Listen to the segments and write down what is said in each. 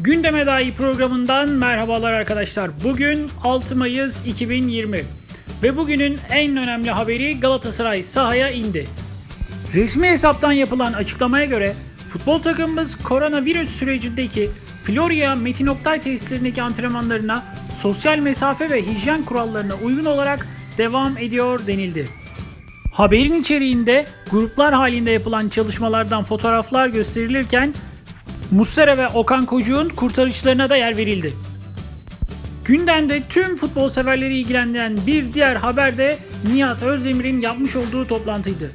Gündeme Dair programından merhabalar arkadaşlar. Bugün 6 Mayıs 2020 ve bugünün en önemli haberi Galatasaray sahaya indi. Resmi hesaptan yapılan açıklamaya göre futbol takımımız koronavirüs sürecindeki Florya Metin Oktay tesislerindeki antrenmanlarına sosyal mesafe ve hijyen kurallarına uygun olarak devam ediyor denildi. Haberin içeriğinde gruplar halinde yapılan çalışmalardan fotoğraflar gösterilirken Muslera ve Okan Kocuğ'un kurtarışlarına da yer verildi. Gündemde tüm futbol severleri ilgilendiren bir diğer haber de Nihat Özdemir'in yapmış olduğu toplantıydı.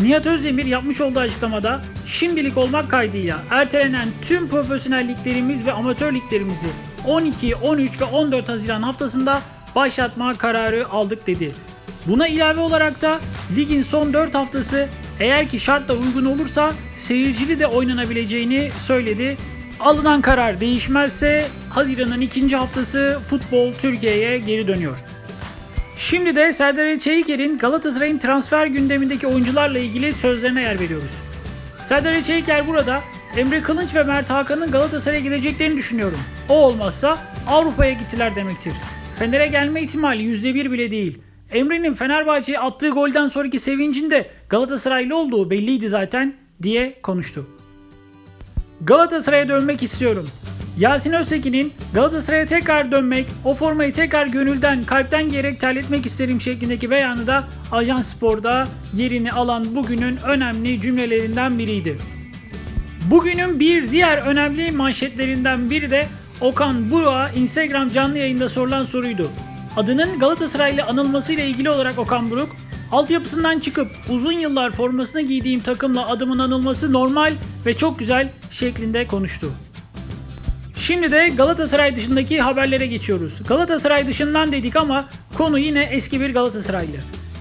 Nihat Özdemir yapmış olduğu açıklamada şimdilik olmak kaydıyla ertelenen tüm profesyonel liglerimiz ve amatör liglerimizi 12, 13 ve 14 Haziran haftasında başlatma kararı aldık dedi. Buna ilave olarak da ligin son 4 haftası eğer ki şartlar uygun olursa seyircili de oynanabileceğini söyledi. Alınan karar değişmezse Haziran'ın ikinci haftası futbol Türkiye'ye geri dönüyor. Şimdi de Serdar Ali Çeyiker'in Galatasaray'ın transfer gündemindeki oyuncularla ilgili sözlerine yer veriyoruz. Serdar Ali Çeyiker burada Emre Kılınç ve Mert Hakan'ın Galatasaray'a gideceklerini düşünüyorum. O olmazsa Avrupa'ya gittiler demektir. Fener'e gelme ihtimali %1 bile değil. Emre'nin Fenerbahçe'ye attığı golden sonraki sevincinde Galatasaraylı olduğu belliydi zaten diye konuştu. Galatasaray'a dönmek istiyorum. Yasin Öztekin'in Galatasaray'a tekrar dönmek, o formayı tekrar gönülden, kalpten giyerek terletmek isterim şeklindeki beyanı da Ajan Spor'da yerini alan bugünün önemli cümlelerinden biriydi. Bugünün bir diğer önemli manşetlerinden biri de Okan Buruk'a Instagram canlı yayında sorulan soruydu. Adının Galatasaray'la anılmasıyla ilgili olarak Okan Buruk, altyapısından çıkıp uzun yıllar formasını giydiğim takımla adımın anılması normal ve çok güzel şeklinde konuştu. Şimdi de Galatasaray dışındaki haberlere geçiyoruz. Galatasaray dışından dedik ama konu yine eski bir Galatasaraylı.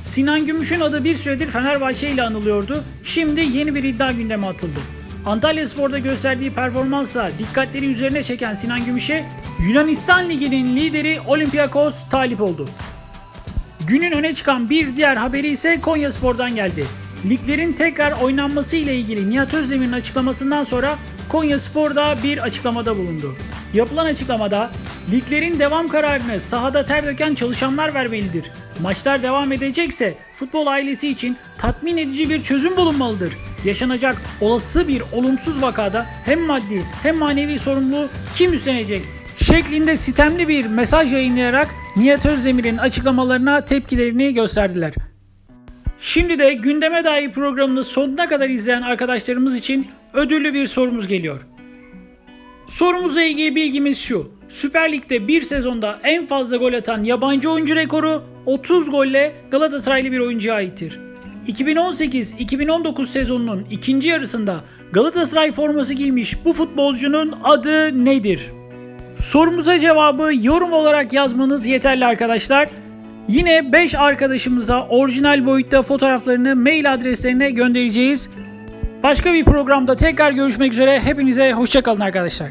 Sinan Gümüş'ün adı bir süredir Fenerbahçe ile anılıyordu. Şimdi yeni bir iddia gündeme atıldı. Antalya Spor'da gösterdiği performansla dikkatleri üzerine çeken Sinan Gümüş'e Yunanistan Ligi'nin lideri Olympiakos talip oldu. Günün öne çıkan bir diğer haberi ise Konya Spor'dan geldi. Liglerin tekrar oynanması ile ilgili Nihat Özdemir'in açıklamasından sonra Konya Spor'da bir açıklamada bulundu. Yapılan açıklamada liglerin devam kararını sahada ter döken çalışanlar vermelidir. Maçlar devam edecekse futbol ailesi için tatmin edici bir çözüm bulunmalıdır. Yaşanacak olası bir olumsuz vakada hem maddi hem manevi sorumluluğu kim üstlenecek? Şeklinde sitemli bir mesaj yayınlayarak Nihat Özdemir'in açıklamalarına tepkilerini gösterdiler. Şimdi de gündeme dair programını sonuna kadar izleyen arkadaşlarımız için ödüllü bir sorumuz geliyor. Sorumuzla ilgili bilgimiz şu. Süper Lig'de bir sezonda en fazla gol atan yabancı oyuncu rekoru 30 golle Galatasaraylı bir oyuncuya aittir. 2018-2019 sezonunun ikinci yarısında Galatasaray forması giymiş bu futbolcunun adı nedir? Sorumuza cevabı yorum olarak yazmanız yeterli arkadaşlar. Yine 5 arkadaşımıza orijinal boyutta fotoğraflarını mail adreslerine göndereceğiz. Başka bir programda tekrar görüşmek üzere. Hepinize hoşçakalın arkadaşlar.